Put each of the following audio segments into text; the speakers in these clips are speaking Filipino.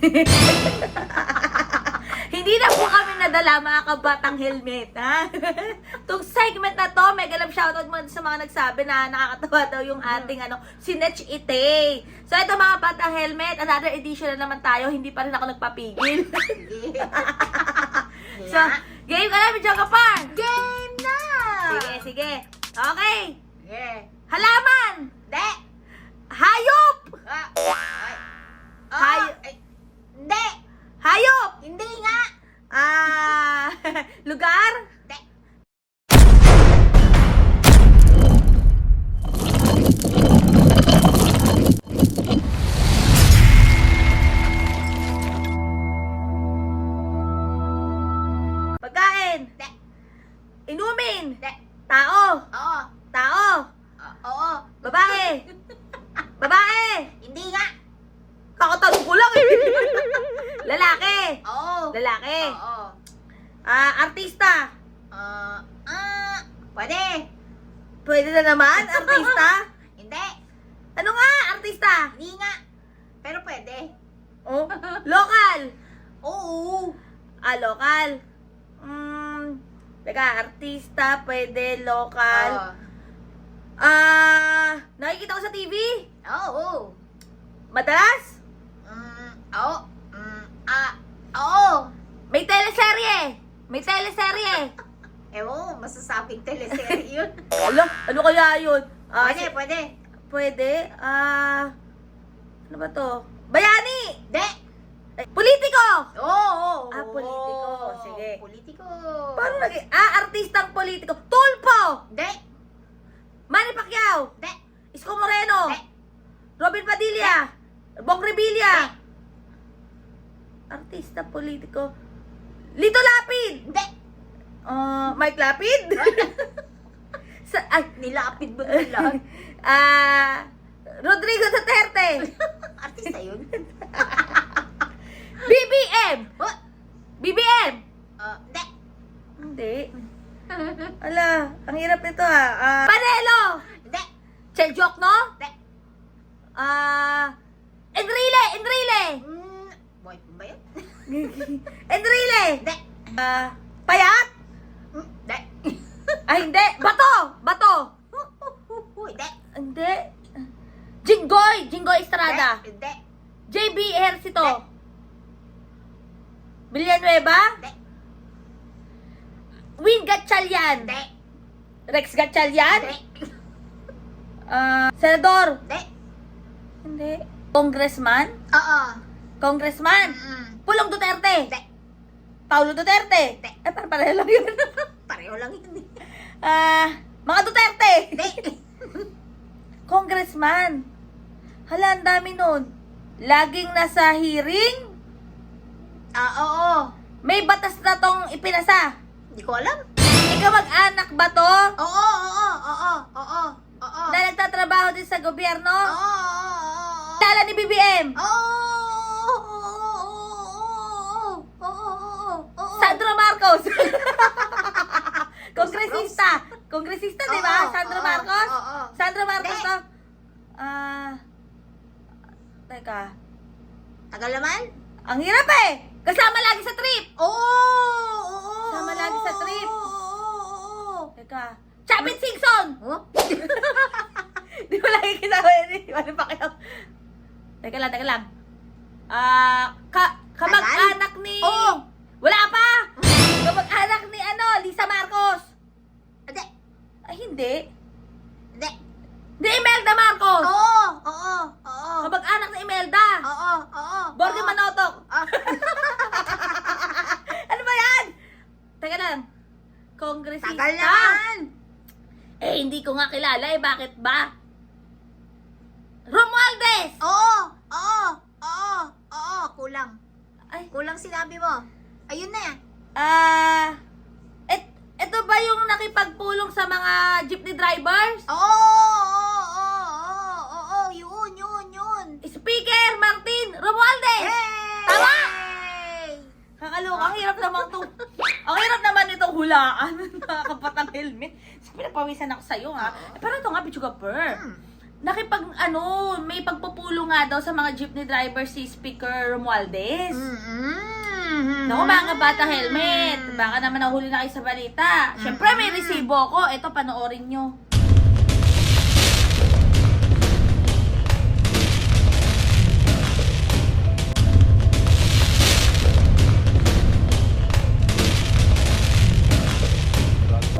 Hindi na po kami nadala mga kabatang helmet, ha? Itong segment na to, mega love shoutout mo sa mga nagsabi na nakakatawa daw yung ating ano, si Netch Ite. So ito mga batang helmet, another edition na naman tayo, hindi pa rin ako nagpapigil. So, game ka na, Medyo Kapar! Game na! Sige, sige. Okay. Sige. Halaman! De! Hayop! Ah! Ay! Ah! Hay- Ay! Hindi! Hayop! Hindi nga! Ah, lugar? Artista? Ah! Ah! Pwede! Pwede na naman, artista? Hindi! Ano nga, artista? Hindi nga! Pero pwede! Oh, local? Oo! Ah, local. Hmm, teka, artista, pwede, local. Ah, nakikita ko sa TV? Oo! Madalas? Mm, oo! Mm, ah! Oo! May teleserye? May teleserye? Ewan ko, masasabing teleserye yun. Ala, ano kaya yun? Ah, pwede, si- pwede. Pwede? Ah, ano ba to? Bayani! De! Eh, politiko! Oo! oo, Ah, politiko. oo. Sige. Politiko. Paano naging? Ah, artistang politiko. Tulpo! De! Manny Pacquiao! De! Isko Moreno! De! Robin Padilla! Bong Revilla! Artista politiko. Lito Lapid! De! Ah, Mike Lapid? Sa, ay, Nilapid na lahat. ah, Rodrigo Duterte! Artista yun. BBM! Oh! BBM! Ah, de! Hindi. Ala, ang hirap nito ah. Ah, Panelo! De! Chel joke, no? De! Ah, Enrile! Enrile! Mm, boy, ba yun? Enrile! De! Ah, Payat? De! Ay, hindi. Bato! Bato! De! Hindi. Jinggoy! Jinggoy Estrada. De! De! JB Ejercito. Villanueva? De! Win Gatchalian. De! Rex Gatchalian? De! Ah, Senador? De! Hindi. Congressman? Oo. Congressman? Mm, Pulong Duterte? De! Paulo Duterte? De. Eh, parang pareho lang yun. Pareho lang yun. eh. Ah, mga Duterte? Congressman. Hala, ang dami nun. Laging nasa hearing? Ah, oo. May batas na tong ipinasa. Hindi ko alam. Ikaw mag-anak ba to? Oo, oo, oo, oo, oo. Na nagtatrabaho din sa gobyerno? Oo, oo, oo. Tala ni BBM? Oo, oo, oo, oo, oo. Sandro Marcos? Kongresista. Kongresista, di ba? Oo, Sandro oo, Marcos? oo. Sandro Marcos Hindi. to? Ah... teka. Tagal naman? Ang hirap eh! Kasama lagi sa trip! Oo, oo. Sama lagi sa trip. Oo, oo, oo. Teka. Chapit Singson! Oh? Di ko lagi kasama yun eh. Ano pa kayo? Teka lang, teka lang. Ah... ka, kamag-anak ni... Oo. Wala pa! Lisa Marcos! Hindi, Ay, hindi. hindi. Di Imelda Marcos! Oo, oo, oo. Kamag-anak ni Imelda! Oo, oo. Borge oo. Manotok! Ah. ano ba yan? Teka lang. Kongresista? Tagal naman. Eh, hindi ko nga kilala eh. Bakit ba? Romualdez! Oo, oo, oo, oo. Kulang. Ay, Kulang sinabi mo. Ayun na. ah... et, ito ba yung nakipagpulong sa mga jeepney drivers? Oo, oo, oo, oo, oo, yun, yun, yun. Speaker Martin Romualdez! Yay! Tama! Yay! Kakaloka, ang hirap naman to. Ang hirap naman itong hulaan. Nakakapatang helmet. Pinapawisan ako sa'yo ha. Eh, pero ito nga, Pichuga Per. Hmm. nakipag, ano, may pagpupulo nga daw sa mga jeepney driver si Speaker Romualdez. Mm-mm. Naku, mga bata helmet. Baka naman nahuli na kayo sa balita. Siyempre, may resibo ko. Ito, panoorin nyo.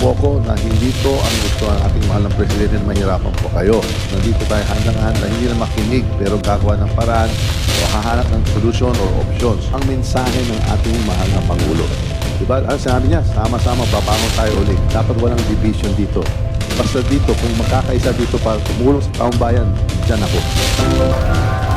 Po ako na hindi to ang gusto ng ating mahal ng presidente na mahirapan po kayo. Nandito tayo handang-handa, hindi na makinig, pero gagawa ng paraan o hahanap ng solution or options. Ang mensahe ng ating mahal na Pangulo. Diba? Ano sinabi niya? Sama-sama, babangon tayo ulit. Dapat walang division dito. Basta dito, kung magkakaisa dito para tumulong sa taong bayan, dyan ako.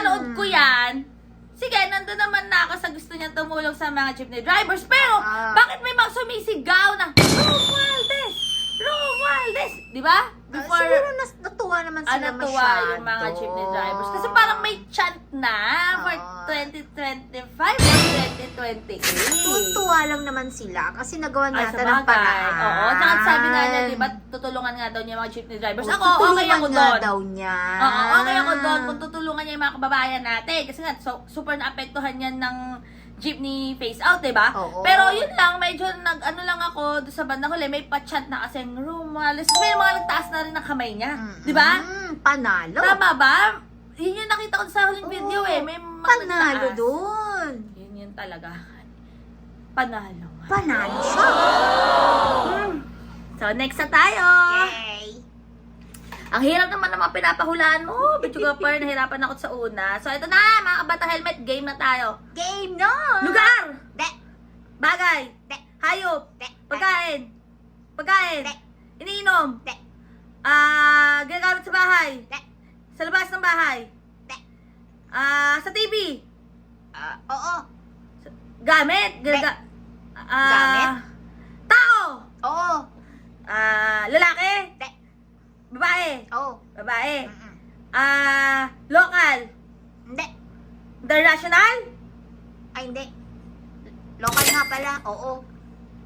Napanood ko yan, sige, nandun naman na ako sa gusto niya tumulong sa mga jeepney drivers. Pero, Ah. bakit may mga sumisigaw na, Romualdez! Romualdez! Di ba? Ah, siguro nas, natuwa naman Ah, sila natuwa masyado. yung mga jeepney drivers. Kasi parang may chant na for Oo. 2025 or 2028. Tutuwa lang naman sila kasi nagawa Ay, natin sa ng bagay. paraan. Oo. Tsaka sabi nga niya, di ba, tutulungan nga daw niya yung mga jeepney drivers. Ako, okay ako nga doon. daw niya. Oo, okay ako doon kung tutulungan niya yung mga kababayan natin. Kasi nga, so, super naapektuhan yan ng jeepney face out, di ba? Oo. Pero yun lang, medyo nag, ano lang ako doon sa bandang huli, may pa-chant na kasi Rumalis. May mga nagtaas na rin ng kamay niya. Mm, Di ba? mm, panalo. Tama ba? Yun yung nakita ko sa huling Oo. video eh. May mga Panalo nagtaas. doon. Yun yun talaga. Panalo. Panalo siya. So, next na tayo. Yay. Ang hirap naman ng mga pinapahulaan mo. Bitsuga per, nahirapan ako sa una. So, ito na, mga kabata helmet, game na tayo. Game na. Lugar! De. Bagay! De. Hayop! De. Pagkain! Pagkain! De. Iniinom! De. Ah, ginagamit sa bahay! De. Sa labas ng bahay! De. Ah, sa TV! Ah, oo. Gamit! Ginaga- Ah, Gamit? Tao! Oo. Ah, lalaki! De. Babae! Oo. Babae! Mm-mm. Ah, local! Hindi. International? Ay, hindi. Local nga pala. Oo.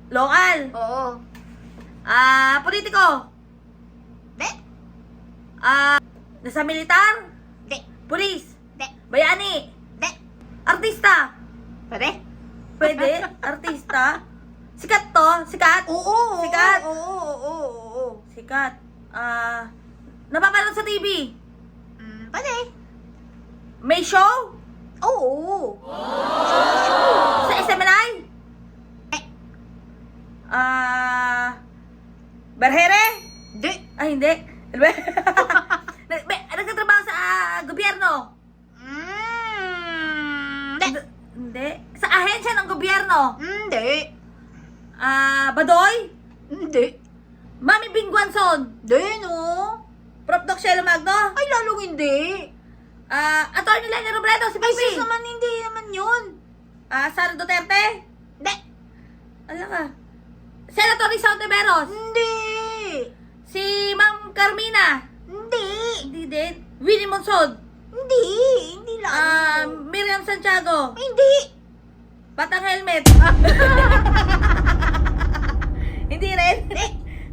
Local! Oo. Ah, politiko! De. Ah, nasa militar? De. Pulis? De. Bayani? De. Artista? Pwede? Pwede? Artista? Sikat to? Sikat? Oo. Sikat? Oo. Oo. Oo. Oo. Sikat. Ah, napapanood sa TV? Mm, pwede. May show? Oo. Sa SMNI? Eh. Ah, Berhere? Di. Ay, hindi. Ano ba? Nag- Nagtatrabaho sa ah, gobyerno? Mm, di. Hindi- Hindi. Sa ahensya ng gobyerno? Hindi. Ah, Badoy? Hindi. Mami Bingwanson? Di, no? Prof. Doc Shelo Magno? Ay, lalong hindi. Ah, Attorney Lenny Robredo, si Ay, Pipi? naman, hindi naman yun. Ah, Sara Duterte? Hindi. Ano ka? Senator Rizal Teveros? Hindi. Si Ma'am Carmina? Hindi. Hindi din. Winnie Monsod? Hindi. Hindi lang. Ah, Miriam Santiago? hindi. Batang Helmet? Hindi rin?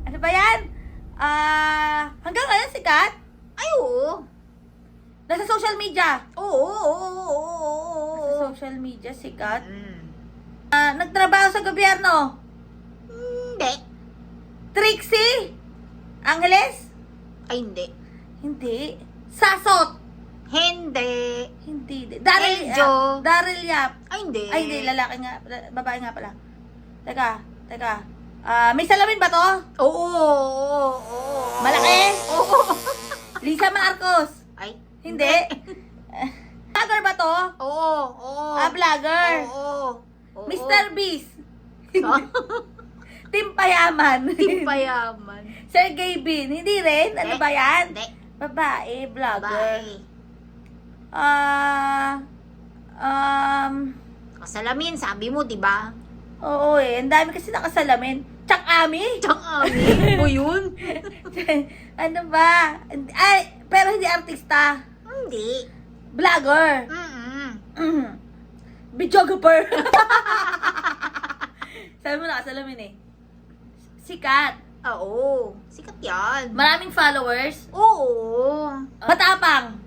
ano ba yan? Ah, hanggang ngayon sikat? Ay, oo. Nasa social media? Oo, oo, oo, oo, oo. social media, sikat? Mm. Ah, nagtrabaho sa gobyerno? Hindi. Trixie? Angeles? Ay, hindi. Hindi. Sasot? Hindi. Hindi. Daryl, Eljo. ah, Daryl Yap? Ay, hindi. Ay, hindi. Lalaki nga. Babae nga pala. Teka. Teka. Ah, may salamin ba to? Oo, oo, oo. Malaki? Oo. Lisa Marcos? Ay, Hindi. Vlogger ba to? Oo, oo. Ah, vlogger. Oo. oo. Mr. Beast? Ah, Tim Payaman? Timpayaman. Sergey Bin? Hindi rin? Ano ba yan? Hindi. Babae, vlogger. Bye. Ah, um, Kasalamin, sabi mo, di ba? oo eh. Ang dami kasi nakasalamin. Chak Ami? Tsang amin mo yun? ano ba? Ay, pero hindi artista. Hindi. Vlogger. Mm-mm. Mhm. Videographer. Sabi mo nakasalamin eh. Sikat. Oo. Sikat yan. Maraming followers. Oo. Matapang.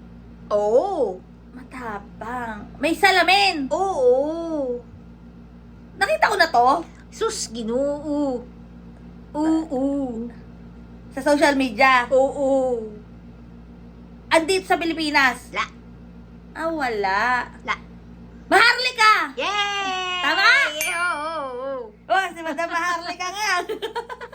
Oo. Matapang. May salamin. Oo. Nakita ko na to Sus, ginoo. Oo. sa social media. Oo. Andito sa Pilipinas. La. Ah, wala. La. Maharlika! Yay! Tama? Oo. Oh, si Madam Maharlika nga.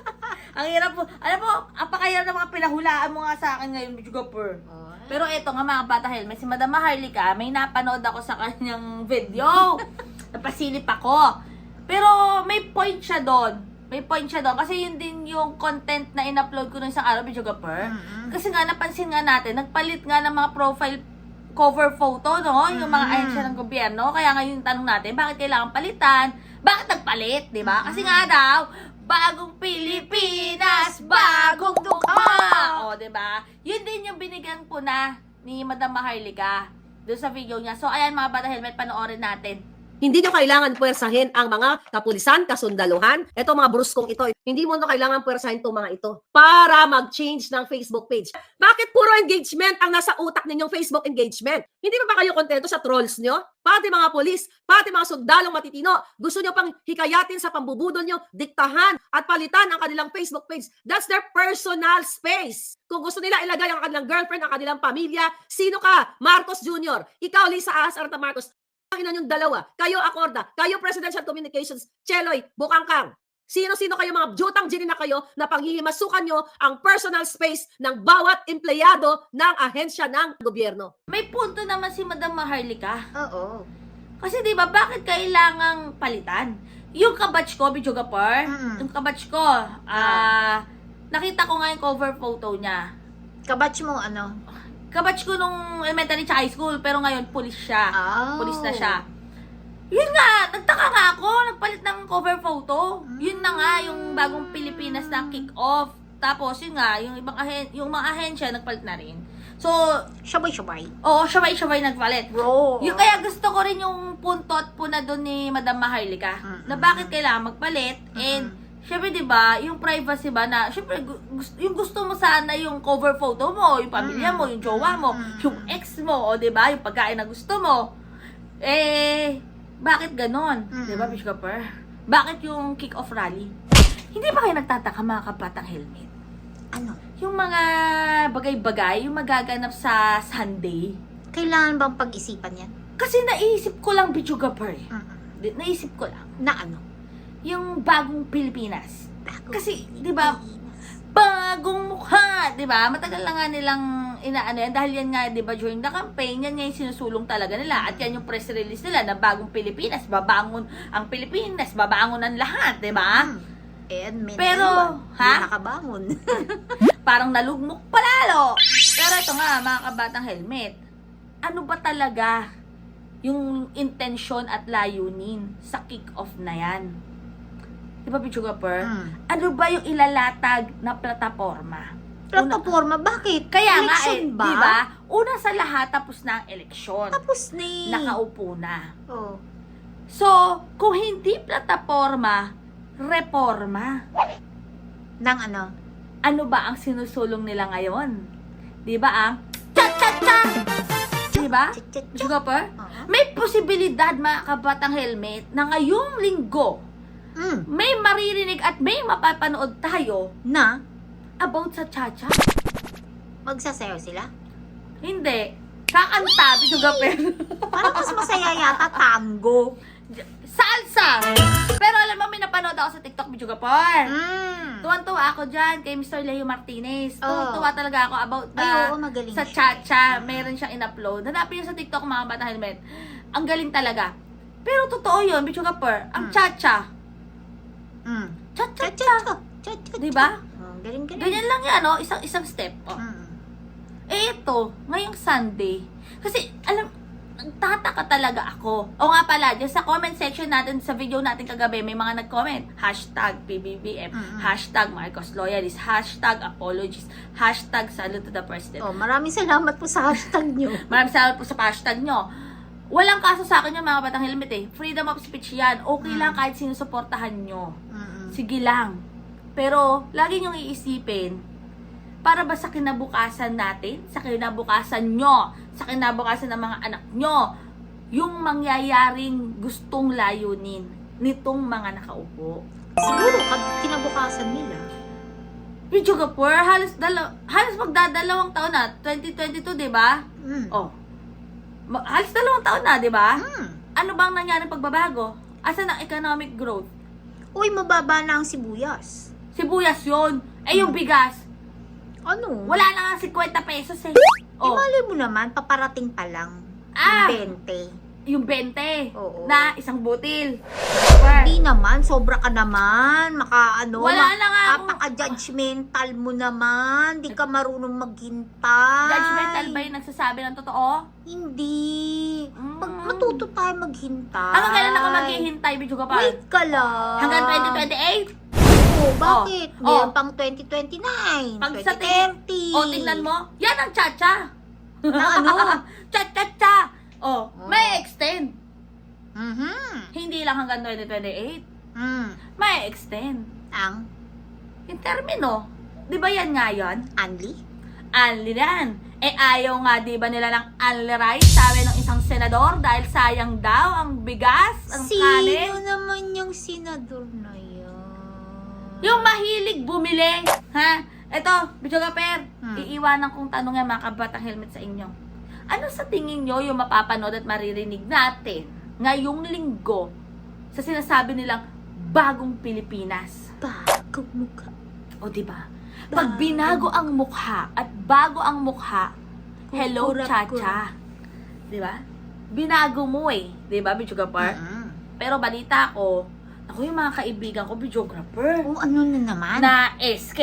Ang hirap po. Alam mo, apakahirap ng mga pinahulaan mo nga sa akin ngayon, Bidjugapur. Pero eto nga mga bata helmet, si Madam Maharlika, may napanood ako sa kanyang video. Napasilip ako. Pero may point siya doon. May point siya doon. Kasi yun din yung content na in-upload ko nung isang araw, Bidjugapur. Mm-mm. Kasi nga, napansin nga natin, nagpalit nga ng mga profile cover photo, no? Yung mga Mm. ahensya ng gobyerno. Kaya ngayon tanong natin, bakit kailangan palitan? Bakit nagpalit, di ba? Kasi nga daw, bagong Pilipinas, bagong mukha! O, di ba? Yun din yung binigyan ko na ni Madam Maharlika doon sa video niya. So, ayan mga bata helmet, panoorin natin. Hindi nyo kailangan puwersahin ang mga kapulisan, kasundaluhan. Ito mga bruskong ito. Hindi mo na kailangan puwersahin itong mga ito para mag-change ng Facebook page. Bakit puro engagement ang nasa utak ninyong Facebook engagement? Hindi ba ba kayo kontento sa trolls nyo? Pati mga polis, pati mga sundalong matitino, gusto nyo pang hikayatin sa pambubudol nyo, diktahan at palitan ang kanilang Facebook page. That's their personal space. Kung gusto nila ilagay ang kanilang girlfriend, ang kanilang pamilya, sino ka? Marcos Jr. Ikaw, Lisa Ahas Arta Marcos, ang ina yung dalawa, kayo Acorda, kayo Presidential Communications, Cheloy, Bukangkang. Sino-sino kayo mga jutang gini na kayo na panghihimasukan nyo ang personal space ng bawat empleyado ng ahensya ng gobyerno. May punto naman si Madam Maharlika. Oo. Kasi 'di ba bakit kailangang palitan? Yung kabatch ko, Bidjogapur, Mm-mm. yung kabatch ko, ah, nakita ko nga yung cover photo niya. Kabatch mo ano? Kabatch ko nung elementary tsaka high school, pero ngayon pulis siya. Oh. Pulis na siya. Yun nga, nagtaka nga ako, nagpalit ng cover photo. Yun na nga, yung bagong Pilipinas na kick-off. Tapos, yun nga, yung ibang ahen yung mga ahensya nagpalit na rin. So, Shabay-shabay. oo, shabay-shabay nagpalit. Bro. Yung kaya gusto ko rin yung punto at puna doon ni Madam Maharlika Mm-mm. na bakit kailangan magpalit and syempre 'di ba, yung privacy ba na syempre gu- gus- yung gusto mo sana yung cover photo mo, yung pamilya mo, yung jowa mo, yung ex mo, o 'di ba, yung pagkain na gusto mo. Eh bakit ganon? 'Di ba, Bishopper? Bakit yung kick-off rally? Hindi ba kayo nagtataka mga kabatang helmet? Ano? Yung mga bagay-bagay, yung magaganap sa Sunday, Kailangan bang pag-isipan yan? kasi naisip ko lang, Bichugapur. eh. Mm-mm. Di- Naisip ko lang. Na ano? Yung bagong Pilipinas. Bago. Kasi, di ba, bagong mukha, di ba? Matagal na nga nilang inaano yan. Dahil yan nga, di ba, during the campaign, yan nga yung sinusulong talaga nila. At yan yung press release nila na bagong Pilipinas, babangon ang Pilipinas, babangon ang lahat, di ba? Hmm. Eh, may Pero, naiwan. ha? Nakabangon. Parang nalugmok palalo. Pero ito nga, mga kabatang helmet, ano ba talaga yung intensyon at layunin sa kick-off na yan? Di ba, Pichugapur? Hmm. Ano ba yung ilalatag na plataforma? Plataforma, bakit? Kaya nga eh, Election ba? di ba? Una sa lahat, tapos na ang eleksyon. Tapos na eh. Nakaupo na. Oh. So, kung hindi plataforma, reforma. Nang ano? Ano ba ang sinusulong nila ngayon? Di ba ang cha-cha-cha? Di ba? Chat-chat-chat. Pichugapur? Oo. May posibilidad mga kabatang helmet na ngayong linggo Hmm. may maririnig at may mapapanood tayo Na? about sa cha-cha. Magsasayaw sila? Hindi. Kakanta, Pichugapur. Parang mas masaya yata tango. Salsa! Pero alam mo, may napanood ako sa TikTok, Pichugapur. Mm. Tuwan-tuwa ako dyan kay Mr. Leo Martinez. Oh. Tuwan-tuwa talaga ako about the, Ay, oo, magaling sa siya. cha-cha. Meron siyang in-upload. Hanapin niyo sa TikTok, mga bata helmet. Ang galing talaga. Pero totoo yun, Pichugapur. Ang Mm. cha-cha. Mm. Cha-cha-cha. Chat-chat. Chat-chat. Diba? Oh, galing-galing. Ganyan lang yan, no? Isang, isang step. Oh. Mm. Eh ito, ngayong Sunday, kasi alam, nagtataka talaga ako. O nga pala, dyan sa comment section natin, sa video natin kagabi, may mga nag-comment. Hashtag PBBM, Mm-mm. hashtag Marcos Loyalist, hashtag apologies, hashtag salute to the president. Oh, maraming salamat po sa hashtag nyo. Maraming salamat po sa hashtag nyo. Walang kaso sa akin yung mga batang helmet eh. Freedom of speech yan. Okay lang kahit sinusuportahan nyo. Mm-mm. Sige lang. Pero, lagi nyong iisipin, para ba sa kinabukasan natin, sa kinabukasan nyo, sa kinabukasan ng mga anak nyo, yung mangyayaring gustong layunin nitong mga nakaupo. Siguro, kinabukasan nila. Video Gapur, halos, dalaw, halos magdadalawang taon na, 2022, di ba? Mm. Oh. Halos dalawang taon na, di ba? Mm. Ano bang nangyari pagbabago? Asan ang economic growth? Uy, mababa na ang sibuyas. Sibuyas yun. Eh, yung bigas, Ano? wala na nga 50 pesos eh. Eh, Oh. mali mo naman, paparating pa lang. Ah! Yung 20. Yung 20 Oo. na isang butil. Hindi naman, sobra ka naman. Maka ano, Wala na nga akong- Napaka-judgmental mo naman. Di ka marunong maghintay. Judgmental ba yung nagsasabi ng totoo? Hindi. Mm. Mag matuto tayo maghintay. Hanggang kailan ako maghihintay, Bidyo ka pa? Wait ka lang. Hanggang 2028? Oh, bakit? Oh. Meron Oh. pang 2029. Pag sa tingin, 2030. o tingnan mo, yan ang cha-cha. Na ano? Cha-cha-cha. O, Oh. may extend. Mhm. Hindi lang hanggang 2028. Mm. May extend. Ang Yung termino, di ba yan nga yun? Anli? Anli yan. Eh ayaw nga di ba nila ng Anli rice, sabi ng isang senador, dahil sayang daw ang bigas, ang Sino kanin. naman yung senador na yan? Yung mahilig bumili, ha? Ito, Bidyo Per, Hmm. iiwanan kong tanong yan mga kabatang helmet sa inyo. Ano sa tingin nyo yung mapapanood at maririnig natin ngayong linggo sa sinasabi nilang bagong Pilipinas? Bago mukha. O di ba? Pag binago ang mukha at bago ang mukha, hello Kukurap cha-cha. Di ba? Binago mo eh, di ba, videographer? Pero balita ko, ako yung mga kaibigan ko, videographer, Oh, ano na naman? na SK.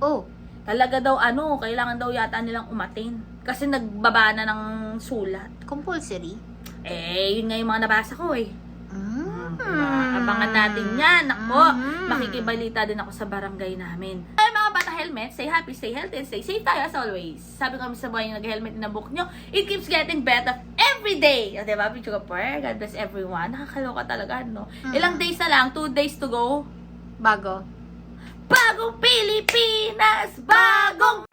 oh, Talaga daw ano, kailangan daw yata nilang umatin. Kasi nagbaba na ng sulat. compulsory? Eh, yun nga yung mga nabasa ko eh. Diba? Abangan natin yan. Ako, Mm. makikibalita din ako sa barangay namin. Ay, mga bata helmet, stay happy, stay healthy, and stay safe tayo as always. Sabi ko sa buhay yung nag-helmet na book nyo, it keeps getting better every day. O, diba? Pichu ka per. God bless everyone. Nakakaloka talaga, no? Mm. Ilang days na lang? Two days to go? Bago. Bagong Pilipinas! Bagong